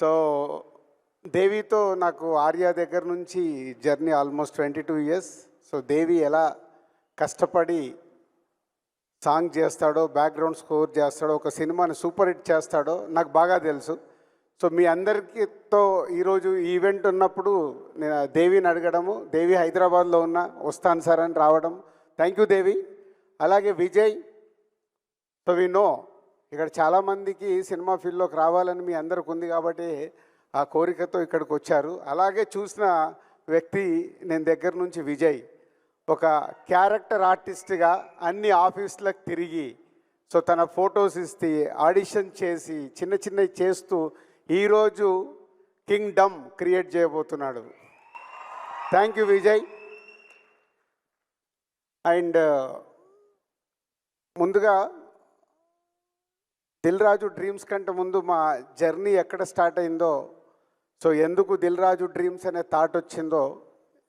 So దేవితో నాకు ఆర్య దగ్గర నుంచి journey almost twenty two years. So Devi ఎలా కష్టపడి సాంగ్ చేస్తాడో బ్యాక్గ్రౌండ్ స్కోర్ చేస్తాడో ఒక సినిమాని సూపర్ హిట్ చేస్తాడో నాకు బాగా తెలుసు. సో మీ అందరికీతో ఈరోజు ఈవెంట్ ఉన్నప్పుడు నేను దేవిని అడగడము దేవి హైదరాబాద్లో ఉన్న వస్తాను సార్ అని రావడం. Thank you Devi. అలాగే విజయ్ సో వి నో ఇక్కడ చాలామందికి సినిమా ఫీల్డ్లోకి రావాలని మీ అందరికి ఉంది కాబట్టి ఆ కోరికతో ఇక్కడికి వచ్చారు. అలాగే చూసిన వ్యక్తి నేను దగ్గర నుంచి విజయ్. ఒక క్యారెక్టర్ ఆర్టిస్ట్గా అన్ని ఆఫీసులకు తిరిగి సో తన ఫొటోస్ ఇస్తే ఆడిషన్ చేసి చిన్న చిన్నవి చేస్తూ ఈరోజు కింగ్డమ్ క్రియేట్ చేయబోతున్నాడు. Thank you Vijay. అండ్ ముందుగా దిల్ రాజు డ్రీమ్స్ కంటే ముందు మా జర్నీ ఎక్కడ స్టార్ట్ అయిందో సో ఎందుకు దిల్ రాజు డ్రీమ్స్ అనే థాట్ వచ్చిందో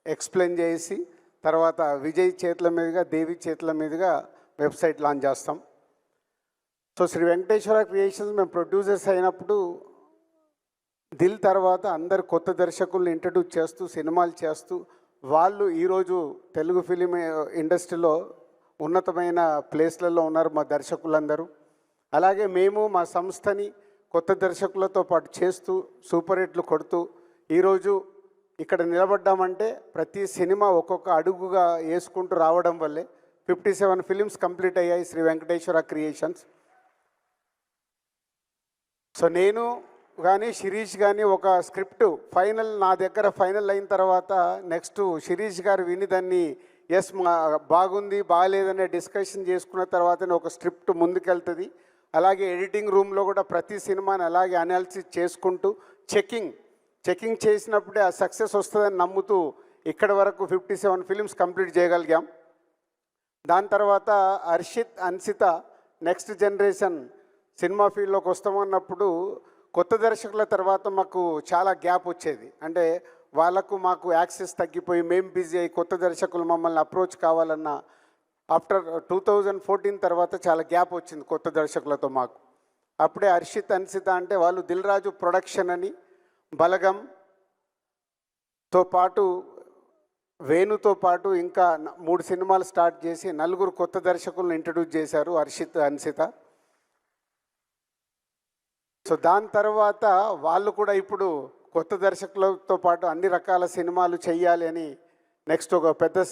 ఎక్స్ప్లెయిన్ చేసి తర్వాత విజయ్ చేతుల మీదుగా దేవి చేతుల మీదుగా వెబ్సైట్ లాంచ్ చేస్తాం. సో శ్రీ వెంకటేశ్వర క్రియేషన్స్ మేము ప్రొడ్యూసర్స్ అయినప్పుడు దిల్ తర్వాత అందరు కొత్త దర్శకుల్ని ఇంట్రడ్యూస్ చేస్తూ సినిమాలు చేస్తూ వాళ్ళు ఈరోజు తెలుగు ఫిలిం ఇండస్ట్రీలో ఉన్నతమైన ప్లేస్లలో ఉన్నారు మా దర్శకులందరూ. అలాగే మేము మా సంస్థని కొత్త దర్శకులతో పాటు చేస్తూ సూపర్ హిట్లు కొడుతూ ఈరోజు ఇక్కడ నిలబడ్డామంటే ప్రతి సినిమా ఒక్కొక్క అడుగుగా వేసుకుంటూ రావడం వల్లే ఫిఫ్టీ సెవెన్ ఫిలిమ్స్ కంప్లీట్ అయ్యాయి శ్రీ వెంకటేశ్వర క్రియేషన్స్. సో నేను కానీ శిరీష్ కానీ ఒక స్క్రిప్ట్ ఫైనల్ నా దగ్గర ఫైనల్ అయిన తర్వాత నెక్స్ట్ శిరీష్ గారు విని దాన్ని ఎస్ మా బాగుంది బాగాలేదనే డిస్కషన్ చేసుకున్న తర్వాతనే ఒక స్క్రిప్ట్ ముందుకెళ్తుంది. అలాగే ఎడిటింగ్ రూమ్లో కూడా ప్రతి సినిమాని అలాగే అనాలిసిస్ చేసుకుంటూ చెకింగ్ చెకింగ్ చేసినప్పుడే ఆ సక్సెస్ వస్తుందని నమ్ముతూ ఇక్కడ వరకు ఫిఫ్టీ సెవెన్ ఫిలిమ్స్ కంప్లీట్ చేయగలిగాం. దాని తర్వాత Harshith Ansitha next generation cinema ఫీల్డ్లోకి వస్తామన్నప్పుడు కొత్త దర్శకుల తర్వాత మాకు చాలా గ్యాప్ వచ్చేది. అంటే వాళ్ళకు మాకు యాక్సెస్ తగ్గిపోయి మేము బిజీ అయ్యి కొత్త దర్శకులు మమ్మల్ని అప్రోచ్ కావాలన్న ఆఫ్టర్ టూ థౌజండ్ ఫోర్టీన్ తర్వాత చాలా గ్యాప్ వచ్చింది కొత్త దర్శకులతో మాకు. అప్పుడే హర్షిత్ అన్సిత అంటే వాళ్ళు దిల్ రాజు ప్రొడక్షన్ అని బలగంతో పాటు వేణుతో పాటు ఇంకా మూడు సినిమాలు స్టార్ట్ చేసి నలుగురు కొత్త దర్శకులను ఇంట్రడ్యూస్ చేశారు హర్షిత్ అన్సిత. సో దాని తర్వాత వాళ్ళు కూడా ఇప్పుడు కొత్త దర్శకులతో పాటు అన్ని రకాల సినిమాలు చేయాలి అని నెక్స్ట్ ఒక పెద్ద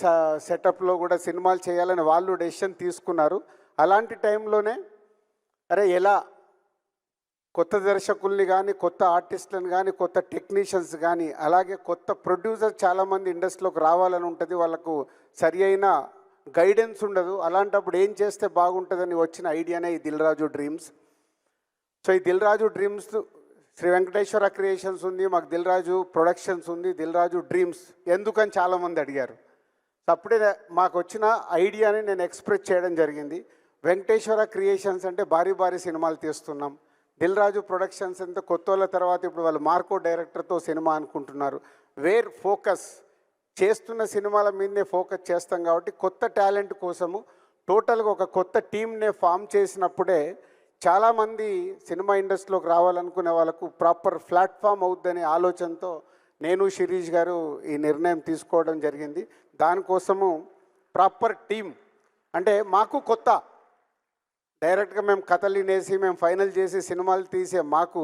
సెటప్లో కూడా సినిమాలు చేయాలని వాళ్ళు డెసిషన్ తీసుకున్నారు. అలాంటి టైంలోనే అరే ఎలా? కొత్త దర్శకుల్ని కానీ కొత్త ఆర్టిస్టులను కానీ కొత్త టెక్నీషియన్స్ కానీ అలాగే కొత్త ప్రొడ్యూసర్ చాలామంది ఇండస్ట్రీలోకి రావాలని ఉంటుంది. వాళ్ళకు సరి అయిన గైడెన్స్ ఉండదు. అలాంటప్పుడు ఏం చేస్తే బాగుంటుందని వచ్చిన ఐడియానే ఈ దిల్ రాజు డ్రీమ్స్. సో ఈ దిల్ రాజు డ్రీమ్స్ శ్రీ వెంకటేశ్వర క్రియేషన్స్ ఉంది మాకు దిల్ రాజు ప్రొడక్షన్స్ ఉంది దిల్ రాజు డ్రీమ్స్. ఎందుకని చాలామంది అడిగారు. అప్పుడే మాకు వచ్చిన ఐడియాని నేను ఎక్స్ప్రెస్ చేయడం జరిగింది. వెంకటేశ్వర క్రియేషన్స్ అంటే భారీ భారీ సినిమాలు తీస్తున్నాం. దిల్ రాజు ప్రొడక్షన్స్ అంతా కొత్త వాళ్ళ తర్వాత ఇప్పుడు వాళ్ళు మార్కో డైరెక్టర్తో సినిమా అనుకుంటున్నారు. వేర్ ఫోకస్ చేస్తున్న సినిమాల మీదనే ఫోకస్ చేస్తాం కాబట్టి కొత్త టాలెంట్ కోసము టోటల్గా ఒక కొత్త టీమ్నే ఫామ్ చేసినప్పుడే చాలామంది సినిమా ఇండస్ట్రీలోకి రావాలనుకునే వాళ్ళకు ప్రాపర్ ప్లాట్ఫామ్ అవుద్దనే ఆలోచనతో నేను శిరీష్ గారు ఈ నిర్ణయం తీసుకోవడం జరిగింది. దానికోసము ప్రాపర్ టీం అంటే మాకు కొత్త. డైరెక్ట్గా మేము కథలినేసి మేము ఫైనల్ చేసి సినిమాలు తీసే మాకు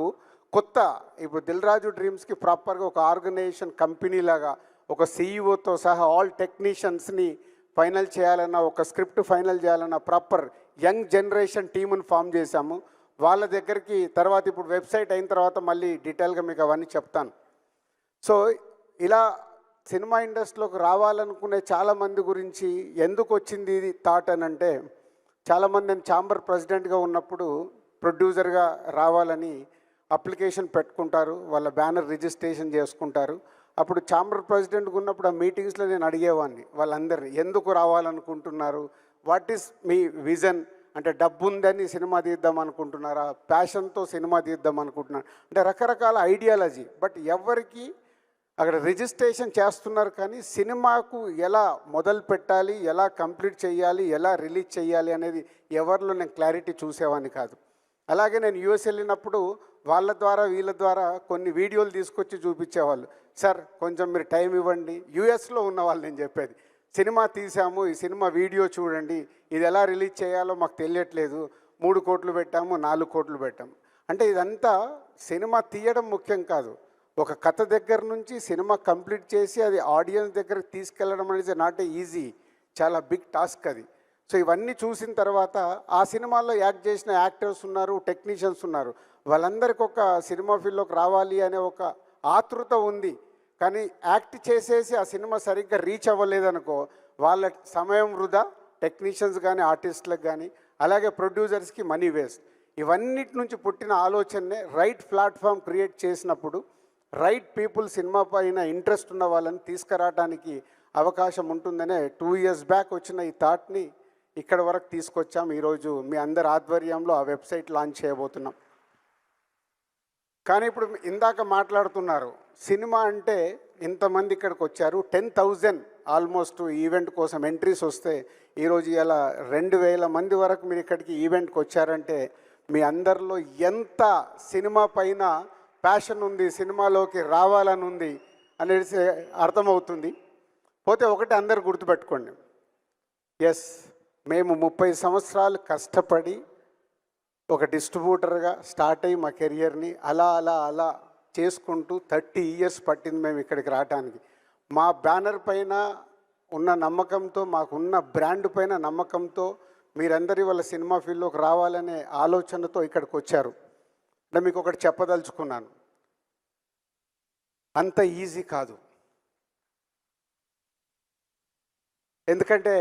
కొత్త. ఇప్పుడు దిల్ రాజు డ్రీమ్స్కి ప్రాపర్గా ఒక ఆర్గనైజేషన్ కంపెనీ లాగా ఒక సీఈఓతో సహా ఆల్ టెక్నీషియన్స్ని ఫైనల్ చేయాలన్న ఒక స్క్రిప్ట్ ఫైనల్ చేయాలన్న ప్రాపర్ యంగ్ జనరేషన్ టీమును ఫామ్ చేశాము. వాళ్ళ దగ్గరికి తర్వాత ఇప్పుడు వెబ్సైట్ అయిన తర్వాత మళ్ళీ డీటెయిల్గా మీకు అవన్నీ చెప్తాను. సో ఇలా సినిమా ఇండస్ట్రీలోకి రావాలనుకునే చాలామంది గురించి ఎందుకు వచ్చింది ఇది థాట్ అని అంటే చాలామంది నేను ఛాంబర్ ప్రెసిడెంట్గా ఉన్నప్పుడు ప్రొడ్యూసర్గా రావాలని అప్లికేషన్ పెట్టుకుంటారు వాళ్ళ బ్యానర్ రిజిస్ట్రేషన్ చేసుకుంటారు. అప్పుడు ఛాంబర్ ప్రెసిడెంట్గా ఉన్నప్పుడు ఆ మీటింగ్స్లో నేను అడిగేవాడిని వాళ్ళందరినీ ఎందుకు రావాలనుకుంటున్నారు? వాట్ ఈస్ మీ విజన్? అంటే డబ్బు ఉందని సినిమా తీద్దాం అనుకుంటున్నారా? ప్యాషన్తో సినిమా తీద్దాం అనుకుంటున్నారు? అంటే రకరకాల ఐడియాలజీ. బట్ ఎవరికి అక్కడ రిజిస్ట్రేషన్ చేస్తున్నారు కానీ సినిమాకు ఎలా మొదలు పెట్టాలి ఎలా కంప్లీట్ చేయాలి ఎలా రిలీజ్ చేయాలి అనేది ఎవరిలో నేను క్లారిటీ చూసేవాడిని కాదు. అలాగే నేను యూఎస్ వెళ్ళినప్పుడు వాళ్ళ ద్వారా వీళ్ళ ద్వారా కొన్ని వీడియోలు తీసుకొచ్చి చూపించేవాళ్ళు. సార్ కొంచెం మీరు టైం ఇవ్వండి. యుఎస్లో ఉన్న వాళ్ళు నేను చెప్పేది. సినిమా తీసాము ఈ సినిమా వీడియో చూడండి ఇది ఎలా రిలీజ్ చేయాలో మాకు తెలియట్లేదు. మూడు కోట్లు పెట్టాము నాలుగు కోట్లు పెట్టాము అంటే ఇదంతా సినిమా తీయడం ముఖ్యం కాదు. ఒక కథ దగ్గర నుంచి సినిమా కంప్లీట్ చేసి అది ఆడియన్స్ దగ్గరికి తీసుకెళ్ళడం అనేది నాట్ ఏ ఈజీ చాలా బిగ్ టాస్క్ అది. సో ఇవన్నీ చూసిన తర్వాత ఆ సినిమాల్లో యాక్ట్ చేసిన యాక్టర్స్ ఉన్నారు టెక్నీషియన్స్ ఉన్నారు. వాళ్ళందరికీ ఒక సినిమా ఫీల్డ్లోకి రావాలి అనే ఒక ఆతృత ఉంది. కానీ యాక్ట్ చేసేసి ఆ సినిమా సరిగ్గా రీచ్ అవ్వలేదనుకో వాళ్ళ సమయం వృధా టెక్నీషియన్స్ కానీ ఆర్టిస్టులకు కానీ అలాగే ప్రొడ్యూసర్స్కి మనీ వేస్ట్. ఇవన్నిటి నుంచి పుట్టిన ఆలోచననే రైట్ ప్లాట్ఫామ్ క్రియేట్ చేసినప్పుడు రైట్ పీపుల్ సినిమా పైన ఇంట్రెస్ట్ ఉన్న వాళ్ళని తీసుకురావడానికి అవకాశం ఉంటుందనే టూ ఇయర్స్ బ్యాక్ వచ్చిన ఈ థాట్ని ఇక్కడ వరకు తీసుకొచ్చాం. ఈరోజు మీ అందరి ఆధ్వర్యంలో ఆ వెబ్సైట్ లాంచ్ చేయబోతున్నాం. కానీ ఇప్పుడు ఇందాక మాట్లాడుతున్నారు సినిమా అంటే ఇంతమంది ఇక్కడికి వచ్చారు టెన్ థౌజండ్ ఆల్మోస్ట్ ఈవెంట్ కోసం ఎంట్రీస్ వస్తే ఈరోజు ఇలా రెండు వేల మంది వరకు మీరు ఇక్కడికి ఈవెంట్కి వచ్చారంటే మీ అందరిలో ఎంత సినిమా పైన ప్యాషన్ ఉంది సినిమాలోకి రావాలని ఉంది అనేది అర్థమవుతుంది. పోతే ఒకటి అందరు గుర్తుపెట్టుకోండి. ఎస్ మేము ముప్పై సంవత్సరాలు కష్టపడి ఒక డిస్ట్రిబ్యూటర్గా స్టార్ట్ అయ్యి మా కెరియర్ని అలా అలా అలా చేసుకుంటూ థర్టీ ఇయర్స్ పట్టింది మేము ఇక్కడికి రావడానికి మా బ్యానర్ పైన ఉన్న నమ్మకంతో మాకున్న బ్రాండ్ పైన నమ్మకంతో మీరందరి వాళ్ళ సినిమా ఫీల్డ్లోకి రావాలనే ఆలోచనతో ఇక్కడికి వచ్చారు అంటే మీకు ఒకటి చెప్పదలుచుకున్నాను. అంత ఈజీ కాదు. ఎందుకంటే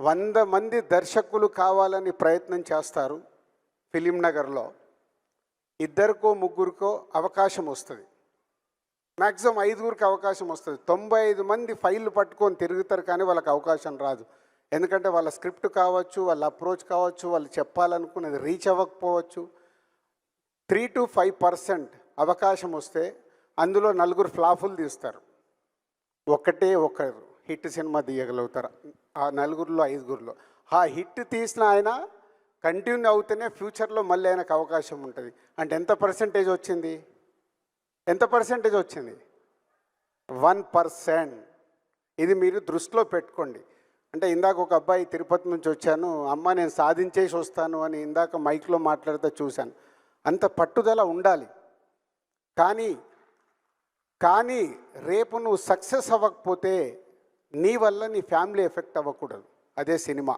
వంద మంది దర్శకులు కావాలని ప్రయత్నం చేస్తారు ఫిలిం నగర్లో. ఇద్దరికో ముగ్గురికో అవకాశం వస్తుంది. మ్యాక్సిమం ఐదుగురికి అవకాశం వస్తుంది. తొంభై ఐదు మంది ఫైళ్ళు పట్టుకొని తిరుగుతారు కానీ వాళ్ళకి అవకాశం రాదు. ఎందుకంటే వాళ్ళ స్క్రిప్ట్ కావచ్చు వాళ్ళ అప్రోచ్ కావచ్చు వాళ్ళు చెప్పాలనుకున్నది రీచ్ అవ్వకపోవచ్చు. త్రీ టు ఫైవ్ పర్సెంట్ అవకాశం వస్తే అందులో నలుగురు ఫ్లాఫులు తీస్తారు. ఒకటే ఒకరు. హిట్ సినిమా తీయగలుగుతారు. ఆ నలుగురిలో ఐదుగురిలో. ఆ హిట్ తీసిన ఆయన కంటిన్యూ అవుతూనే ఫ్యూచర్లో మళ్ళీ ఆయనకు అవకాశం ఉంటుంది. అంటే ఎంత పర్సెంటేజ్ వచ్చింది? ఎంత పర్సెంటేజ్ వచ్చింది? One percent. ఇది మీరు దృష్టిలో పెట్టుకోండి. అంటే ఇందాక ఒక అబ్బాయి తిరుపతి నుంచి వచ్చాను అమ్మ నేను సాధించేసి వస్తాను అని ఇందాక మైక్లో మాట్లాడితే చూశాను. అంత పట్టుదల ఉండాలి. కానీ కానీ రేపు నువ్వు సక్సెస్ అవ్వకపోతే నీ వల్ల నీ ఫ్యామిలీ ఎఫెక్ట్ అవ్వకూడదు. అదే సినిమా.